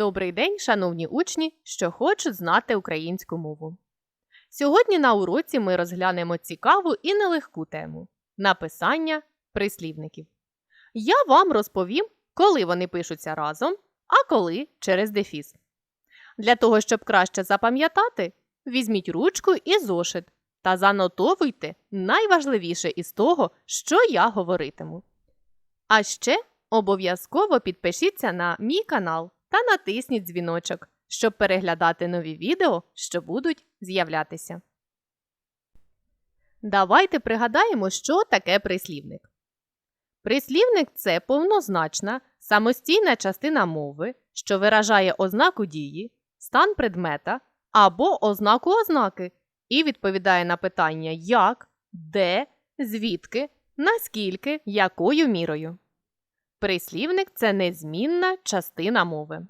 Добрий день, шановні учні, що хочуть знати українську мову. Сьогодні на уроці ми розглянемо цікаву і нелегку тему написання прислівників. Я вам розповім, коли вони пишуться разом, а коли через дефіс. Для того, щоб краще запам'ятати, візьміть ручку і зошит та занотовуйте найважливіше із того, що я говоритиму. А ще обов'язково підпишіться на мій канал та натисніть дзвіночок, щоб переглядати нові відео, що будуть з'являтися. Давайте пригадаємо, що таке прислівник. Прислівник це повнозначна, самостійна частина мови, що виражає ознаку дії, стан предмета або ознаку ознаки і відповідає на питання як, де, звідки, наскільки, якою мірою. Прислівник це незмінна частина мови.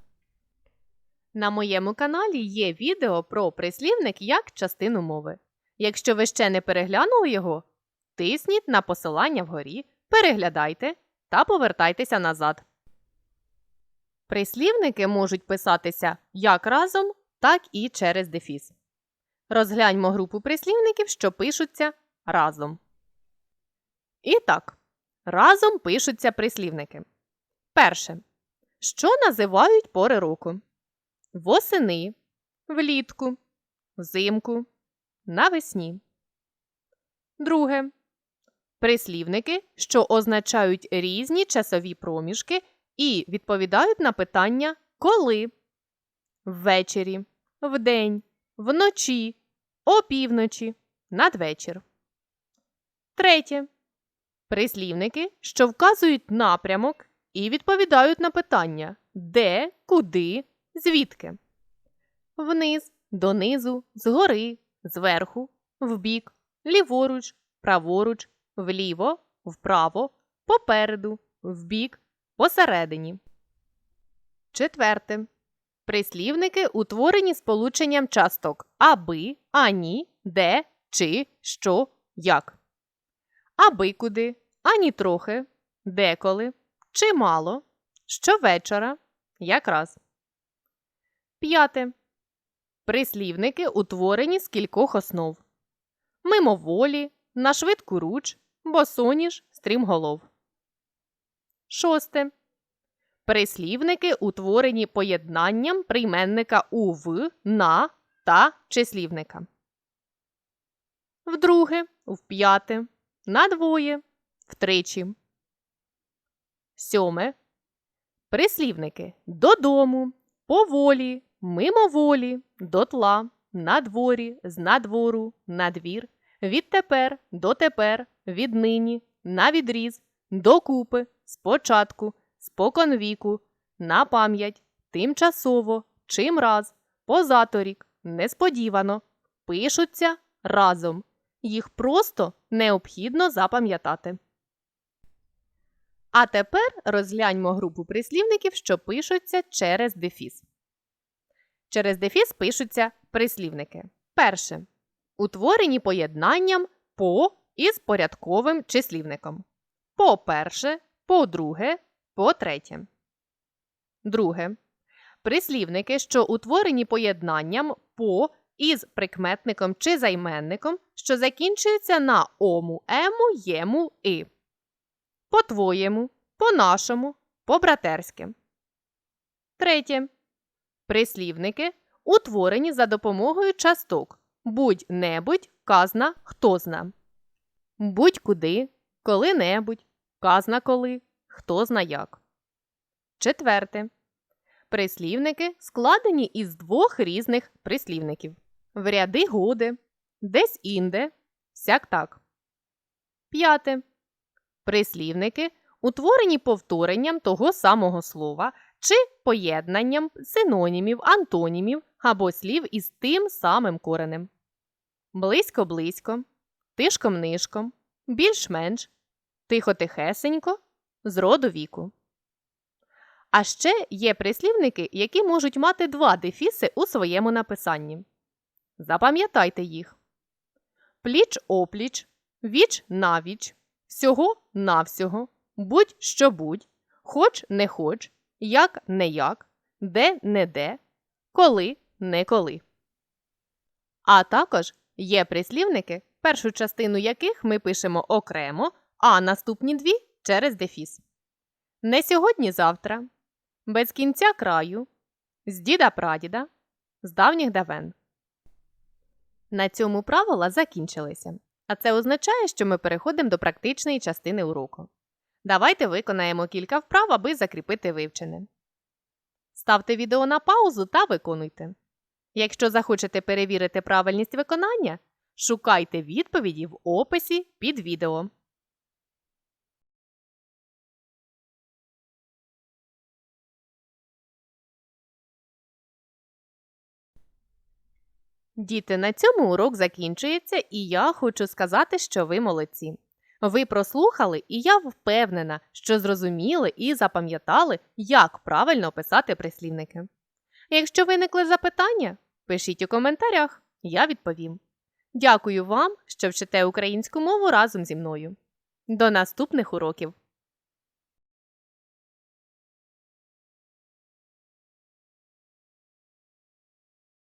На моєму каналі є відео про прислівник як частину мови. Якщо ви ще не переглянули його, тисніть на посилання вгорі, переглядайте та повертайтеся назад. Прислівники можуть писатися як разом, так і через дефіс. Розгляньмо групу прислівників, що пишуться разом. І так, разом пишуться прислівники. Перше. Що називають пори року? Восени, влітку, взимку, навесні. Друге. Прислівники, що означають різні часові проміжки і відповідають на питання коли ввечері, вдень, вночі, опівночі, надвечір. Третє. Прислівники, що вказують напрямок і відповідають на питання де, куди, звідки. Вниз, донизу, згори, зверху, вбік, ліворуч, праворуч, вліво, вправо, попереду, вбік, посередині. Четверте. Прислівники утворені сполученням часток аби, ані, де, чи, що, як. Аби куди, ані трохи, деколи, чимало, щовечора, якраз. П'яте. Прислівники утворені з кількох основ. Мимоволі, на швидку руч, босоніж, стрімголов. Шосте. Прислівники утворені поєднанням прийменника ув, на та числівника. Вдруге, вп'яте, надвоє, втричі. Сьоме. Прислівники. Додому, поволі, мимоволі, дотла, надворі, з надвору, надвір, відтепер, дотепер, віднині, на відріз, докупи, спочатку, споконвіку, на пам'ять, тимчасово, чимраз, позаторік, несподівано, пишуться разом. Їх просто необхідно запам'ятати. А тепер розгляньмо групу прислівників, що пишуться через дефіс. Через дефіс пишуться прислівники. Перше. Утворені поєднанням по із порядковим числівником. По-перше, по-друге, по-третє. Друге. Прислівники, що утворені поєднанням по із прикметником чи займенником, що закінчуються на ому, ему, єму, і. По-твоєму, по-нашому, по-братерськи. Третє. Прислівники утворені за допомогою часток будь-небудь, казна, хто зна. Будь-куди, коли-небудь, казна коли, хто зна як. Четверте. Прислівники складені із двох різних прислівників. В ряди годи, десь інде, сяк так. П'яте. Прислівники утворені повторенням того самого слова чи поєднанням синонімів, антонімів або слів із тим самим коренем. Близько-близько, тишком-нишком, більш-менш, тихо-тихесенько, з роду віку. А ще є прислівники, які можуть мати два дефіси у своєму написанні. Запам'ятайте їх: пліч-опліч, віч-навіч, всього-навсього, будь-що будь, хоч не хоч, як не як, де не де, коли не коли. А також є прислівники, першу частину яких ми пишемо окремо, а наступні дві через дефіс. Не сьогодні завтра, без кінця краю, з діда прадіда, з давніх давен. На цьому правила закінчилися. А це означає, що ми переходимо до практичної частини уроку. Давайте виконаємо кілька вправ, аби закріпити вивчене. Ставте відео на паузу та виконуйте. Якщо захочете перевірити правильність виконання, шукайте відповіді в описі під відео. Діти, на цьому урок закінчується, і я хочу сказати, що ви молодці. Ви прослухали, і я впевнена, що зрозуміли і запам'ятали, як правильно писати прислівники. Якщо виникли запитання, пишіть у коментарях, я відповім. Дякую вам, що вчите українську мову разом зі мною. До наступних уроків!